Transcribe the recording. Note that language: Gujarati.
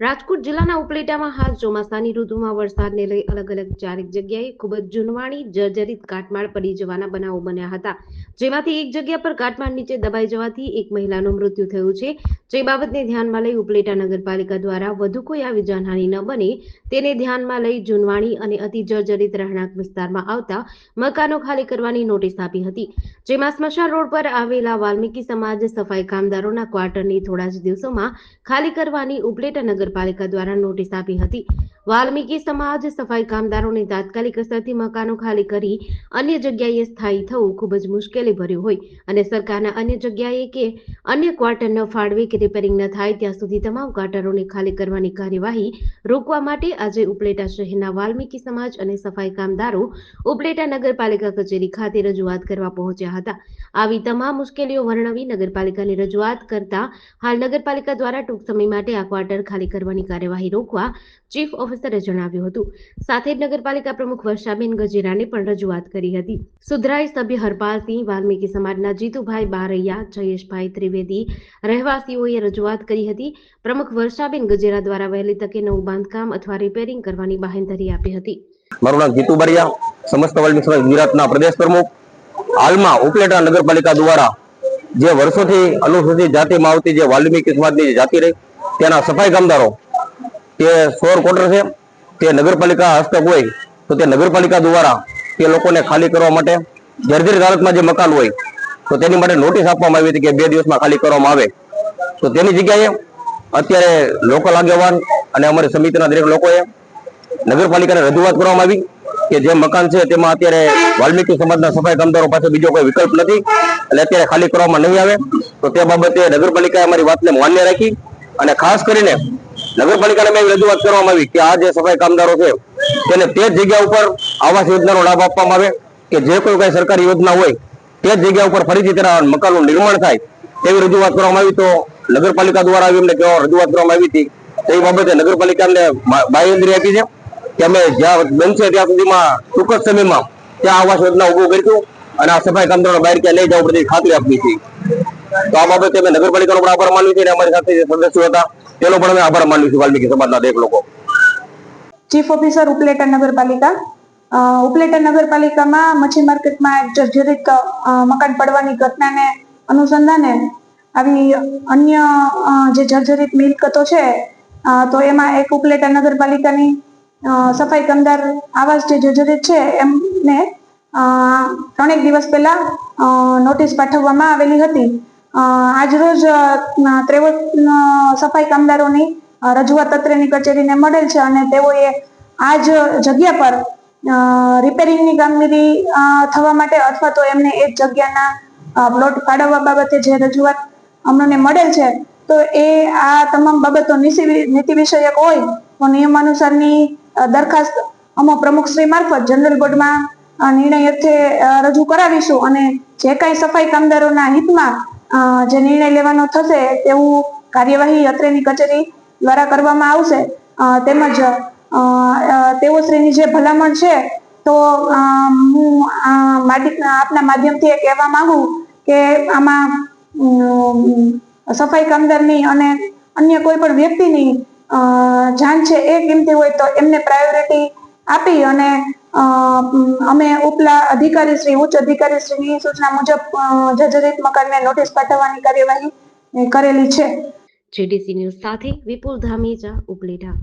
રાજકોટ જિલ્લાના ઉપલેટામાં હાલ ચોમાસાની ઋતુમાં વરસાદને લઈ અલગ અલગ ચારેક જગ્યાએ ખૂબ જ જૂનવાણી જર્જરિત કાટમાળ પડી જવાના બનાવો બન્યા હતા. જેમાંથી એક જગ્યા પર કાટમાળ નીચે દબાઈ જવાથી એક મહિલાનું મૃત્યુ થયું છે. જે બાબતને ધ્યાનમાં લઈ ઉપલેટા નગરપાલિકા દ્વારા વધુ કોઈ આવી જાનહાનિ ન બને તેને ધ્યાનમાં લઈ જૂનવાણી અને અતિ જર્જરિત રહેણાંક વિસ્તારમાં આવતા મકાનો ખાલી કરવાની નોટિસ આપી હતી. જેમાં સ્મશાન રોડ પર આવેલા વાલ્મીકી સમાજ સફાઈ કામદારોના ક્વાર્ટરની થોડા જ દિવસોમાં ખાલી કરવાની ઉપલેટા નગરપાલિકા દ્વારા નોટિસ આપી હતી. વાલ્મીકી સમાજ સફાઈ કામદારોને તાત્કાલિક અસરથી મકાનો ખાલી કરી અન્ય જગ્યાએ સ્થાયી થવું ખૂબ જ મુશ્કેલી ભર્યું હોય અને સરકારના અન્ય જગ્યાએ કે અન્ય ક્વાર્ટર ન ફાળવે કે રિપેરિંગ ન થાય, ત્યાં સુધી તમામ ક્વાર્ટરોને ખાલી કરવાની કાર્યવાહી રોકવા માટે આજે ઉપલેટા શહેરના વાલ્મીકી સમાજ અને સફાઈ કામદારો ઉપલેટા નગરપાલિકા કચેરી ખાતે રજૂઆત કરવા પહોંચ્યા હતા. આવી તમામ મુશ્કેલીઓ વર્ણવી નગરપાલિકાની રજૂઆત કરતા હાલ નગરપાલિકા દ્વારા ટૂંક સમય માટે આ ક્વાર્ટર ખાલી કરવાની કાર્યવાહી રોકવા ચીફ ઓફિસરે જણાવ્યું હતું. સાથે જ નગરપાલિકા પ્રમુખ વર્ષાબેન ગજેરાને પણ રજૂઆત કરી હતી. સુધરાઈ સભ્ય હરપાલસિંહ, વાલ્મીકી સમાજના જીતુભાઈ બારૈયા, જયેશભાઈ ત્રિવેદી રહેવાસીઓએ રજૂઆત કરી હતી. પ્રમુખ વર્ષાબેન ગજેરા દ્વારા વહેલી તકે નવું બાંધકામ અથવા રિપેરિંગ કરવાની બાહેંધરી આપી હતી. મારું નામ જીતુ બરિયા, સમસ્ત વાલ્મીકી સમાજ ગુજરાતના પ્રદેશ પ્રમુખ. હાલમાં ઉપલેટા નગરપાલિકા દ્વારા જે વર્ષોથી અનુસૂચિત જાતિમાં આવતી જે વાલ્મીકી સમાજની જાતિ રહી તેના સફાઈ કામદારો તે સોર કોટર છે, તે નગરપાલિકા હસ્તક હોય, તો તે નગરપાલિકા દ્વારા તે લોકોને ખાલી કરવા માટે જર્જરિત હાલતમાં જે મકાન હોય, તો તેની માટે નોટિસ આપવામાં આવી હતી કે બે દિવસમાં ખાલી કરવામાં આવે. તો તેની જગ્યાએ અત્યારે લોકલ આગેવાન અને અમારી સમિતિના દરેક લોકોએ નગરપાલિકાને રજૂઆત કરવામાં આવી કે જે મકાન છે તેમાં અત્યારે વાલ્મીકી સમાજના સફાઈ કામદારો પાસે બીજો કોઈ વિકલ્પ નથી એટલે અત્યારે ખાલી કરવામાં નહીં આવે, તો તે બાબતે નગરપાલિકાએ અમારી વાતને માન્ય રાખી અને ખાસ કરીને નગરપાલિકાને મેં રજૂઆત કરવામાં આવી કે આ જે સફાઈ કામદારો છે, તેને તે જ જગ્યા ઉપર આવાસ યોજનાનો લાભ આપવામાં આવે કે જે કોઈ કઈ સરકારી યોજના હોય, તે જગ્યા ઉપર ફરીથી તેના મકાનનું નિર્માણ થાય તેવી રજૂઆત કરવામાં આવી. તો નગરપાલિકા દ્વારા કહેવા રજૂઆત કરવામાં આવી હતી, તે બાબતે નગરપાલિકાને બાંયધરી આપી છે કે અમે જ્યાં બનશે ત્યાં સુધીમાં ટૂંક જ સમયમાં ત્યાં આવાસ યોજના ઉભું કરીશું અને આ સફાઈ કામદારો બહાર ક્યાં લઈ જવા પડતી ખાતરી આપી છે. તો આ બાબતે અમે નગરપાલિકાનો પણ આભાર માનવી છે અને અમારી સાથે જે સદસ્યો હતા, તેનો પણ અમે આભાર માનવી છે વાલ્મીકી સમાજના દરેક લોકો. ચીફ ઓફિસર ઉપલેટા નગરપાલિકા. ઉપલેટા નગરપાલિકામાં મચ્છી માર્કેટમાં જર્જરિત મકાન પડવાની ઘટનાને અનુસંધાને આવી અન્ય જે જર્જરિત મિલકતો છે તો એમાં એક ઉપલેટા નગરપાલિકાની સફાઈ કામદાર આવાસ જે જર્જરિત છે, એમને ત્રણેક દિવસ પહેલા નોટિસ પાઠવવામાં આવેલી હતી. આજરોજ અ, સફાઈ કામદારોની રજૂઆત અત્રેની કચેરીને મળેલ છે અને તેઓએ આ જ જગ્યા પર રિપેરિંગની કામગીરી થવા માટે અથવા તો એમને એ જગ્યાના પ્લોટ ફાળવવા બાબતે જે રજૂઆત અમને મળેલ છે તો એ આ તમામ બાબતો નીતિ વિષયક હોય તો નિયમ અનુસારની દરખાસ્ત અમો પ્રમુખશ્રી મારફત જનરલ બોર્ડમાં નિર્ણય અર્થે રજૂ કરાવીશું અને જે કાંઈ સફાઈ કામદારોના હિતમાં જે નિર્ણય લેવાનો થશે તેવું કાર્યવાહી અત્રેની કચેરી દ્વારા કરવામાં આવશે. તેમજ તેઓ તેઓશ્રીની જે ભલામણ છે, તો હું આપના માધ્યમથી એ કહેવા માંગુ કે આમાં સફાઈ કામદારની અને અન્ય કોઈ પણ વ્યક્તિની જાન છે એ કિંમતી હોય તો એમને પ્રાયોરિટી આપી અને અમે ઉપલા અધિકારી શ્રી ઉચ્ચ અધિકારી શ્રીની સૂચના મુજબ જજરિત મકાનને નોટિસ પાઠવવાની કાર્યવાહી કરેલી છે. જેડીસી ન્યૂઝ સાથે વિપુલ ધામેજા, ઉપલેટા.